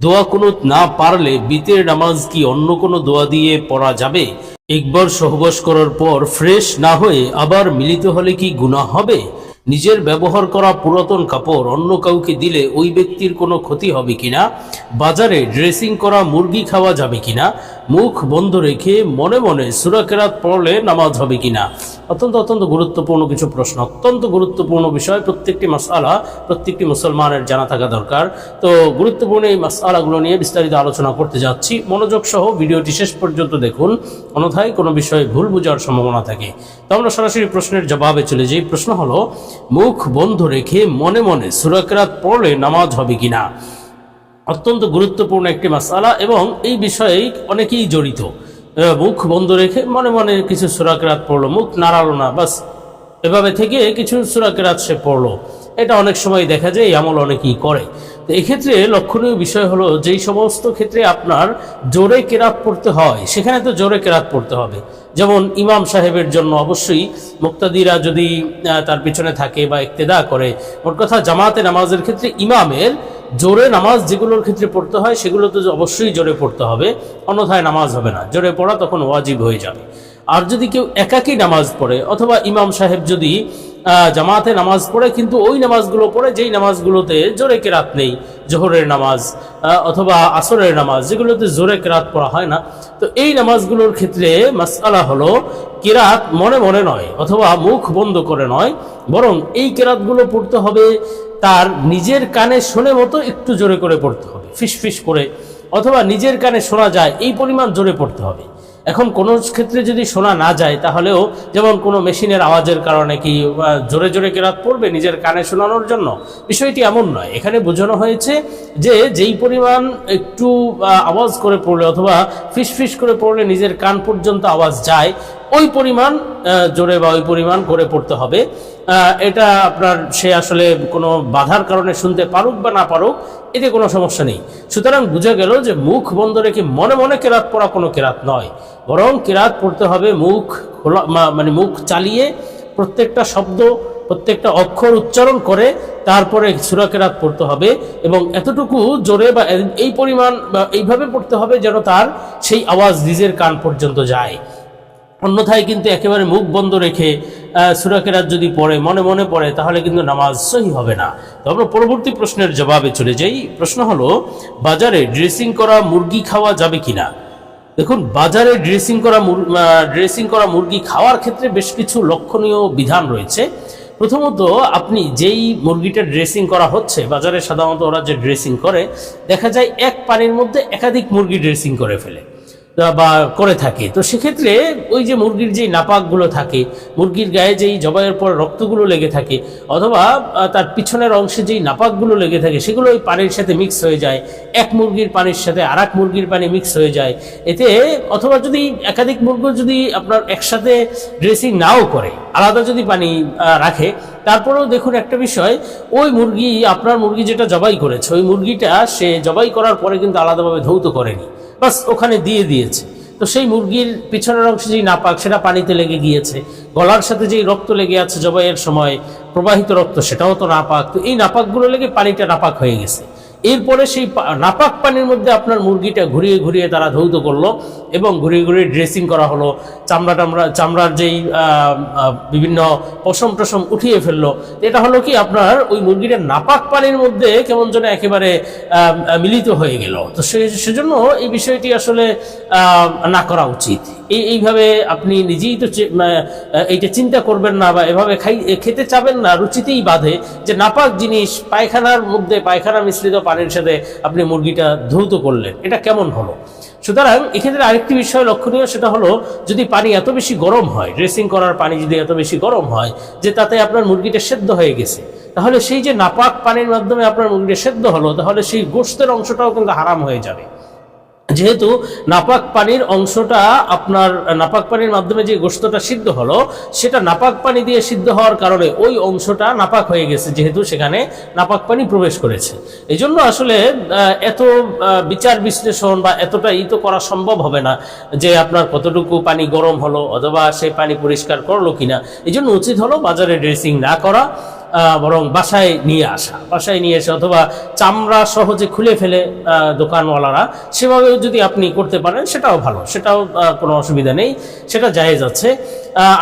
দোয়া কুনুত না পারলে বিতের নামাজ কি অন্য কোনো দোয়া দিয়ে পড়া যাবে? একবার সহবাস করার পর ফ্রেশ না হয়ে আবার মিলিত হলে কি গুণা হবে? নিজের ব্যবহার করা পুরাতন কাপড় অন্য কাউকে দিলে ওই ব্যক্তির কোনো ক্ষতি হবে কিনা? বাজারে ড্রেসিং করা মুরগি খাওয়া যাবে কিনা? মুখ বন্ধ রেখে মনে মনে সুরাকেরাত পড়লে নামাজ হবে কিনা? অত্যন্ত অত্যন্ত গুরুত্বপূর্ণ কিছু প্রশ্ন, অত্যন্ত গুরুত্বপূর্ণ বিষয়। প্রত্যেকটি মশালা প্রত্যেকটি মুসলমানের জানা থাকা দরকার। তো গুরুত্বপূর্ণ এই মশালাগুলো নিয়ে বিস্তারিত আলোচনা করতে যাচ্ছি। মনোযোগ সহ ভিডিওটি শেষ পর্যন্ত দেখুন। অন্যথায় কোনো বিষয়ে ভুল বোঝার সম্ভাবনা থাকে। তো আমরা সরাসরি প্রশ্নের জবাবে চলে যাই। প্রশ্ন হলো, মুখ বন্ধ রেখে মনে মনে সুরাকেরাত পড়লে নামাজ হবে কিনা? অত্যন্ত গুরুত্বপূর্ণ একটি মাসালা এবং এই বিষয়ে অনেকেই জড়িত। মুখ বন্ধ রেখে মনে মনে কিছু সুরাকেরাত পড়ল, মুখ নাড়ালো না, বাস। এভাবে থেকে কিছু সুরাকেরাত সে পড়ল। এটা অনেক সময় দেখা যায়, এই আমল অনেকেই করে। তো এক্ষেত্রে লক্ষণীয় বিষয় হলো যেই সমস্ত ক্ষেত্রে আপনার জোরে কেরাত পড়তে হয়, সেখানে তো জোরে কেরাত পড়তে হবে। যেমন ইমাম সাহেবের জন্য অবশ্যই মুক্তাদিরা যদি তার পিছনে থাকে বা ইক্তেদা করে, মোট কথা জামাতে নামাজের ক্ষেত্রে ইমামের জোরে নামাজ যেগুলোর ক্ষেত্রে পড়তে হয়, সেগুলো তো অবশ্যই জোরে পড়তে হবে। অন্যথায় নামাজ হবে না। জোরে পড়া তখন ওয়াজিব হয়ে যাবে। আর যদি কেউ একাকী নামাজ পড়ে, অথবা ইমাম সাহেব যদি জামাতে নামাজ পড়ে, কিন্তু ওই নামাজগুলো পড়ে যেই নামাজগুলোতে জোরে কেরাত নেই, জোহরের নামাজ অথবা আসরের নামাজ, যেগুলোতে জোরে কেরাত পড়া হয় না। তো এই নামাজগুলোর ক্ষেত্রে মাসআলা হলো কেরাত মনে মনে নয়, অথবা মুখ বন্ধ করে নয়, বরং এই কেরাতগুলো পড়তে হবে, তার নিজের কানে শোনে মতো একটু জোরে করে পড়তে হবে, ফিস ফিস করে, অথবা নিজের কানে শোনা যায়, এই পরিমাণ জোরে পড়তে হবে। এখন কোনো ক্ষেত্রে যদি শোনা না যায়, তাহলেও যেমন কোনো মেশিনের আওয়াজের কারণে কি জোরে জোরে কেরাত পড়বে নিজের কানে শোনানোর জন্য? বিষয়টি এমন নয়। এখানে বোঝানো হয়েছে যে যেই পরিমাণ একটু আওয়াজ করে পড়লে অথবা ফিস ফিস করে পড়লে নিজের কান পর্যন্ত আওয়াজ যায় ওই পরিমাণ জোরে বা ওই পরিমাণ করে পড়তে হবে। এটা আপনার সে আসলে কোনো বাধার কারণে শুনতে পারুক বা না পারুক, এতে কোনো সমস্যা নেই। সুতরাং বুঝা গেল যে মুখ বন্ধ রেখে মনে মনে কেরাত পড়া কোনো কেরাত নয়। বরং কেরাত পড়তে হবে মুখ খোলা মানে মুখ চালিয়ে প্রত্যেকটা শব্দ, প্রত্যেকটা অক্ষর উচ্চারণ করে তারপরে সুরা কেরাত পড়তে হবে এবং এতটুকু জোরে বা এই পরিমাণ বা এইভাবে পড়তে হবে যেন তার সেই আওয়াজ নিজের কান পর্যন্ত যায়। অন্যথায় কিন্তু একেবারে মুখ বন্ধ রেখে সুরাকেরাত যদি পড়ে, মনে মনে পড়ে, তাহলে কিন্তু নামাজ সহি হবে না। তো আমরা পরবর্তী প্রশ্নের জবাবে চলে যাই। প্রশ্ন হলো, বাজারে ড্রেসিং করা মুরগি খাওয়া যাবে কিনা? দেখুন, বাজারে ড্রেসিং করা ড্রেসিং করা মুরগি খাওয়ার ক্ষেত্রে বেশ কিছু লক্ষণীয় বিধান রয়েছে। প্রথমত, আপনি যেই মুরগিটা ড্রেসিং করা হচ্ছে, বাজারে সাধারণত ওরা যে ড্রেসিং করে, দেখা যায় এক পানির মধ্যে একাধিক মুরগি ড্রেসিং করে ফেলে। বা করে থাকে। তো সেক্ষেত্রে ওই যে মুরগির যেই নাপাকগুলো থাকে, মুরগির গায়ে যেই জবাইয়ের পর রক্তগুলো লেগে থাকে, অথবা তার পিছনের অংশে যেই নাপাকগুলো লেগে থাকে, সেগুলো ওই পানির সাথে মিক্স হয়ে যায়। এক মুরগির পানির সাথে আর মুরগির পানি মিক্স হয়ে যায়। এতে অথবা যদি একাধিক মুরগি যদি আপনার একসাথে ড্রেসিং নাও করে, আলাদা যদি পানি রাখে, তারপরেও দেখুন একটা বিষয়, ওই মুরগি, আপনার মুরগি যেটা জবাই করেছে, ওই মুরগিটা সে জবাই করার পরে কিন্তু আলাদাভাবে ধৌত করেনি। বাস ওখানে দিয়ে দিয়েছে। তো সেই মুরগির পিছনের অংশে যেই নাপাক, সেটা পানিতে লেগে গিয়েছে। গলার সাথে যেই রক্ত লেগে আছে জবাইয়ের সময় প্রবাহিত রক্ত, সেটাও তো নাপাক। তো এই নাপাকগুলো লেগে পানিটা নাপাক হয়ে গেছে। এরপরে সেই নাপাক পানির মধ্যে আপনার মুরগিটা ঘুরিয়ে ঘুরিয়ে তারা ধৌত করল এবং ঘুরিয়ে ঘুরিয়ে ড্রেসিং করা হলো। চামড়া টামড়া চামড়ার যেই বিভিন্ন পশম টসম উঠিয়ে ফেলল। এটা হলো কি আপনার ওই মুরগিটা নাপাক পানির মধ্যে কেমন যেন একেবারে মিলিত হয়ে গেল। তো সেজন্য এই বিষয়টি আসলে না করা উচিত। এই এইভাবে আপনি নিজেই তো এইটা চিন্তা করবেন না বা এভাবে খাই খেতে চাবেন না, রুচিতেই বাধে যে নাপাক জিনিস পায়খানার মধ্যে, পায়খানা মিশ্রিত পানির সাথে আপনি মুরগিটা ধৌত করলেন, এটা কেমন হলো? সুতরাং এক্ষেত্রে আরেকটি বিষয় লক্ষণীয়, সেটা হলো যদি পানি এত বেশি গরম হয় ড্রেসিং করার পানি যদি এত বেশি গরম হয়, যে তাতে আপনার মুরগিটা সেদ্ধ হয়ে গেছে, তাহলে সেই যে নাপাক পানির মাধ্যমে আপনার মুরগিটা সেদ্ধ হলো, তাহলে সেই গোস্তের অংশটাও কিন্তু হারাম হয়ে যাবে। যেহেতু নাপাক পানির অংশটা আপনার, নাপাক পানির মাধ্যমে যে গোস্তটা সিদ্ধ হলো, সেটা নাপাক পানি দিয়ে সিদ্ধ হওয়ার কারণে ওই অংশটা নাপাক হয়ে গেছে, যেহেতু সেখানে নাপাক পানি প্রবেশ করেছে। এই জন্য আসলে এত বিচার বিশ্লেষণ বা এতটা ই তো করা সম্ভব হবে না যে আপনার কতটুকু পানি গরম হলো, অথবা সেই পানি পরিষ্কার করল কিনা। এই জন্য উচিত হলো বাজারে ড্রেসিং না করা। বরং বাসায় নিয়ে আসা, বাসায় নিয়ে এসে অথবা চামড়া সহজে খুলে ফেলে দোকানওয়ালারা, সেভাবেও যদি আপনি করতে পারেন, সেটাও ভালো, সেটাও কোনো অসুবিধা নেই, সেটা জায়েজ যাচ্ছে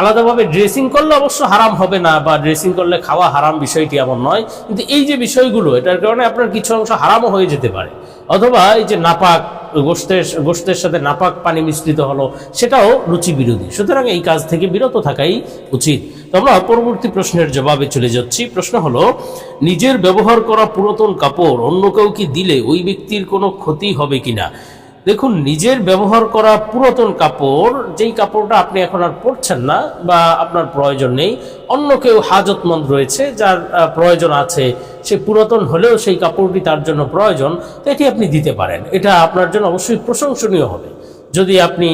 আলাদাভাবে ড্রেসিং করলে অবশ্য হারাম হবে না, বা ড্রেসিং করলে খাওয়া হারাম বিষয়টি এমন নয়, কিন্তু এই যে বিষয়গুলো, এটার কারণে আপনার কিছু অংশ হারামও হয়ে যেতে পারে। অথবা এই যে নাপাক, গোষ্ঠের গোষ্ঠের সাথে নাপাক পানি মিশ্রিত হলো, সেটাও রুচি বিরোধী। সুতরাং এই কাজ থেকে বিরত থাকাই উচিত। তো আমরা পরবর্তী প্রশ্নের জবাবে চলে যাচ্ছি। প্রশ্ন হলো, নিজের ব্যবহার করা পুরাতন কাপড় অন্য কাউকে দিলে ওই ব্যক্তির কোনো ক্ষতি হবে কিনা? দেখুন, নিজের ব্যবহার করা পুরাতন কাপড়, যেই কাপড়টা আপনি এখন আর পরছেন না বা আপনার প্রয়োজন নেই, অন্য কেউ হাজতমন্দ রয়েছে যার প্রয়োজন আছে, সে পুরাতন হলেও সেই কাপড়টি তার জন্য প্রয়োজন, তো এটি আপনি দিতে পারেন। এটা আপনার জন্য অবশ্যই প্রশংসনীয় হবে। যদি আপনি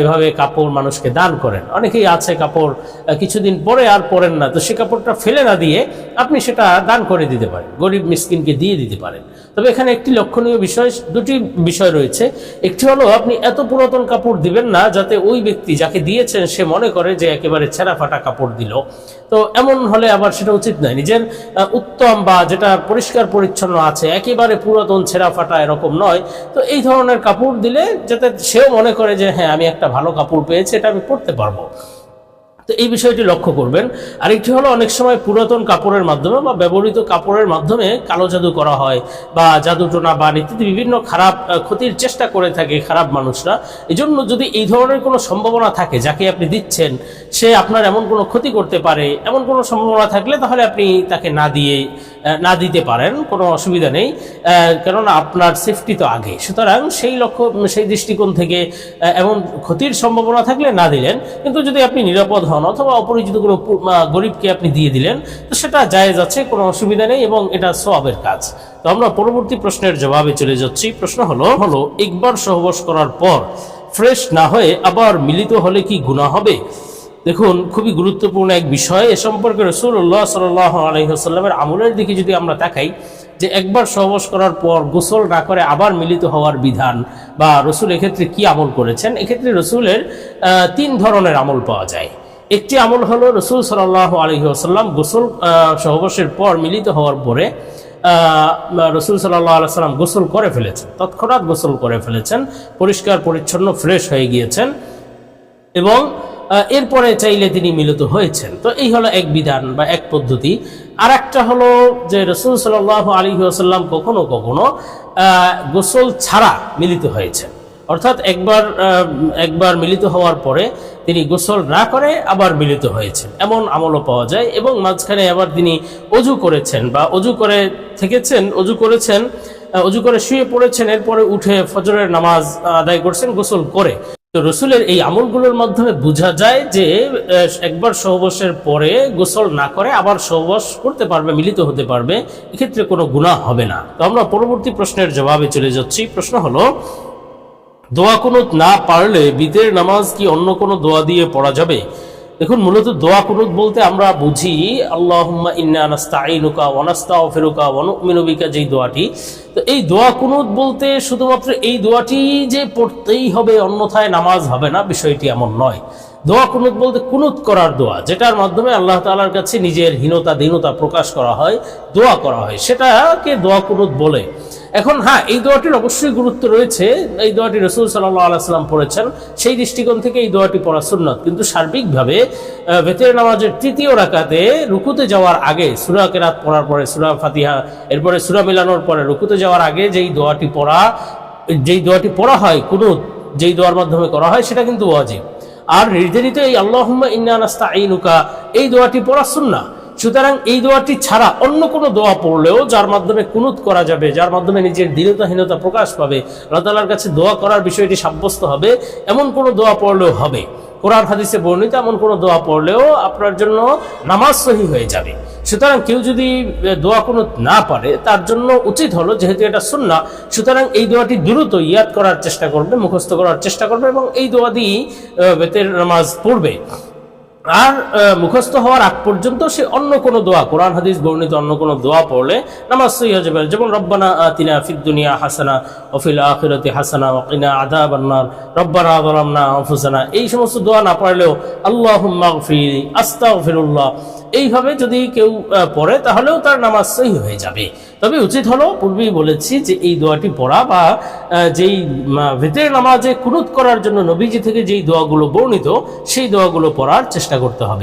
এভাবে কাপড় মানুষকে দান করেন, অনেকেই আছে কাপড় কিছুদিন পরে আর পরেন না, তো সে কাপড়টা ফেলে না দিয়ে আপনি সেটা দান করে দিতে পারেন। গরিব মিসকিনকে দিয়ে দিতে পারেন। তবে এখানে একটি লক্ষণীয় বিষয়, দুটি বিষয় রয়েছে। একটি হলো, আপনি এত পুরাতন কাপড় দিবেন না যাতে ওই ব্যক্তি যাকে দিয়েছেন সে মনে করে যে একেবারে ছেঁড়া ফাটা কাপড় দিল। তো এমন হলে আবার সেটা উচিত নয়। নিজের উত্তম বা যেটা পরিষ্কার পরিচ্ছন্ন আছে, একেবারে পুরাতন ছেঁড়া ফাটা এরকম নয়। তো এই ধরনের কাপড় দিলে যাতে সেও মনে করে যে হ্যাঁ আমি একটা ভালো কাপড় পেয়েছি, এটা আমি পরতে পারব। তো এই বিষয়টি লক্ষ্য করবেন। আরেকটি হলো, অনেক সময় পুরাতন কাপড়ের মাধ্যমে বা ব্যবহৃত কাপড়ের মাধ্যমে কালো জাদু করা হয় বা জাদুটোনা বা ইত্যাদি বিভিন্ন খারাপ ক্ষতির চেষ্টা করে থাকে খারাপ মানুষরা। এই জন্য যদি এই ধরনের কোনো সম্ভাবনা থাকে যাকে আপনি দিচ্ছেন, সে আপনার এমন কোনো ক্ষতি করতে পারে, এমন কোনো সম্ভাবনা থাকলে তাহলে আপনি তাকে না দিয়ে না দিতে পারেন, কোনো অসুবিধা নেই। কেননা আপনার সেফটি তো আগে। সুতরাং সেই লক্ষ্য, সেই দৃষ্টিকোণ থেকে এমন ক্ষতির সম্ভাবনা থাকলে না দিলেন, কিন্তু যদি আপনি নিরাপদ হন অথবা অপরিচিত কোনো গরিবকে আপনি দিয়ে দিলেন, তো সেটা জায়েজ আছে, কোনো অসুবিধা নেই এবং এটা সবের কাজ। তো আমরা পরবর্তী প্রশ্নের জবাবে চলে যাচ্ছি। প্রশ্ন হলো হলো, একবার সহবাস করার পর ফ্রেশ না হয়ে আবার মিলিত হলে কি গুণা হবে? দেখুন, খুবই গুরুত্বপূর্ণ এক বিষয়। এ সম্পর্কে রসুল্লাহ সাল আলহিহাস্লামের আমলের দিকে যদি আমরা তাকাই, যে একবার সহবাস করার পর গোসল না করে আবার মিলিত হওয়ার বিধান, বা রসুল এক্ষেত্রে কি আমল করেছেন? এক্ষেত্রে রসুলের তিন ধরনের আমল পাওয়া যায়। একটি আমল হলো রসুল সাল্লাহ আলহি আসাল্লাম গোসল সহবাসের পর মিলিত হওয়ার পরে রসুল সাল্লাহ আলাইসাল্লাম গোসল করে ফেলেছেন। তৎক্ষণাৎ গোসল করে ফেলেছেন, পরিষ্কার, পরিচ্ছন্ন, ফ্রেশ হয়ে গিয়েছেন এবং এরপরে চাইলে তিনি মিলিত হয়েছেন। তো এই হলো এক বিধান বা এক পদ্ধতি। আর একটা হলো যে রসুল সাল আলী আসাল্লাম কখনো কখনো গোসল ছাড়া মিলিত হয়েছেন। অর্থাৎ একবার একবার মিলিত হওয়ার পরে তিনি গোসল না করে আবার মিলিত হয়েছেন। এমন আমলও পাওয়া যায় এবং মাঝখানে আবার তিনি অজু করেছেন বা অজু করে থেকেছেন, অজু করেছেন অজু করে শুয়ে পড়েছেন, এরপরে উঠে ফজরের নামাজ আদায় করছেন, গোসল করে। তো রসুলের এই আমলগুলোর মাধ্যমে বোঝা যায় যে একবার সহবাসের পরে গোসল না করে আবার সহবাস করতে পারবে, মিলিত হতে পারবে, এক্ষেত্রে কোনো গুণা হবে না। তো আমরা পরবর্তী প্রশ্নের জবাবে চলে যাচ্ছি। প্রশ্ন হলো দোয়া কুনুত না পারলে বিতের নামাজ কি অন্য কোনো দোয়া দিয়ে পড়া যাবে? দেখুন, মূলত দোয়া কুনুত বলতে আমরা বুঝি, আল্লাহুম্মা ইন্না নাস্তাঈনুকা ওয়া নাস্তাগফিরুকা ওয়া নু'মিনু বিকা যেই দোয়াটি। তো এই দোয়া কুনুত বলতে শুধুমাত্র এই দোয়াটি যে পড়তেই হবে, অন্যথায় নামাজ হবে না, বিষয়টি এমন নয়। দোয়া কুনুত বলতে কুনুত করার দোয়া, যেটার মাধ্যমে আল্লাহ তাআলার কাছে নিজের হীনতা দীনতা প্রকাশ করা হয়, দোয়া করা হয়। সেটাকে দোয়া কুনুত বলে। এখন হ্যাঁ এই দোয়াটির অবশ্যই গুরুত্ব রয়েছে। এই দোয়াটি রসুল সাল্লাহ আলাইসাল্লাম পড়েছেন। সেই দৃষ্টিকোণ থেকে এই দোয়াটি পড়া সুন্নত। কিন্তু সার্বিকভাবে বেতের নামাজের তৃতীয় রাকাতে রুকুতে যাওয়ার আগে, সুরা কেরাত পড়ার পরে, সুরা ফাতিহা, এরপরে সুরা মিলানোর পরে রুকুতে যাওয়ার আগে যেই দোয়াটি পড়া, যেই দোয়াটি পড়া হয় কুনুত যেই দোয়ার মাধ্যমে করা হয়, সেটা কিন্তু ওয়াজিব। আর নির্ধারিত এই আল্লাহুম্মা ইন্না নাস্তাঈনুকা, এই দোয়াটি পড়া সুন্নাহ। সুতরাং এই দোয়াটি ছাড়া অন্য কোনো দোয়া পড়লেও যার মাধ্যমে কুনুত করা যাবে, যার মাধ্যমে নিজের দীনতাহীনতা প্রকাশ পাবে, আল্লাহ কাছে দোয়া করার বিষয়টি সাব্যস্ত হবে, এমন কোনো দোয়া পড়লেও হবে। কোরআন হাদিসে বর্ণিত এমন কোনো দোয়া পড়লেও আপনার জন্য নামাজ সহি হয়ে যাবে। সুতরাং কেউ যদি দোয়া কোনো না পারে, তার জন্য উচিত হলো, যেহেতু এটা সুন্না সুতরাং এই দোয়াটি দ্রুত ইয়াদ করার চেষ্টা করবে, মুখস্থ করার চেষ্টা করবে এবং এই দোয়া দিয়েই বেতের নামাজ পড়বে। আর মুখস্থ হওয়ার আগ পর্যন্ত সে অন্য কোনো দোয়া, কোরআন, হাদিস, বর্ণিত অন্য কোনো দোয়া পড়লে নামাজ সহি হয়ে যাবে। যেমন, রব্বানা আতিনা দুনিয়া হাসানা অফিল আখিরতি হাসানা ওকিনা আদা বান্নার রব্বানা যালামনা অফুসানা এই সমস্ত দোয়া না পারলেও আল্লাহ আস্তা আস্তাগফিরুল্লাহ। এইভাবে যদি কেউ পড়ে, তাহলেও তার নামাজ সহি হয়ে যাবে। তবে উচিত হলো, পূর্বেই বলেছি যে এই দোয়াটি পড়া বা যেই ভেতরের নামাজে কুরুত করার জন্য নবীজি থেকে যেই দোয়াগুলো বর্ণিত, সেই দোয়াগুলো পড়ার চেষ্টা করতে হবে।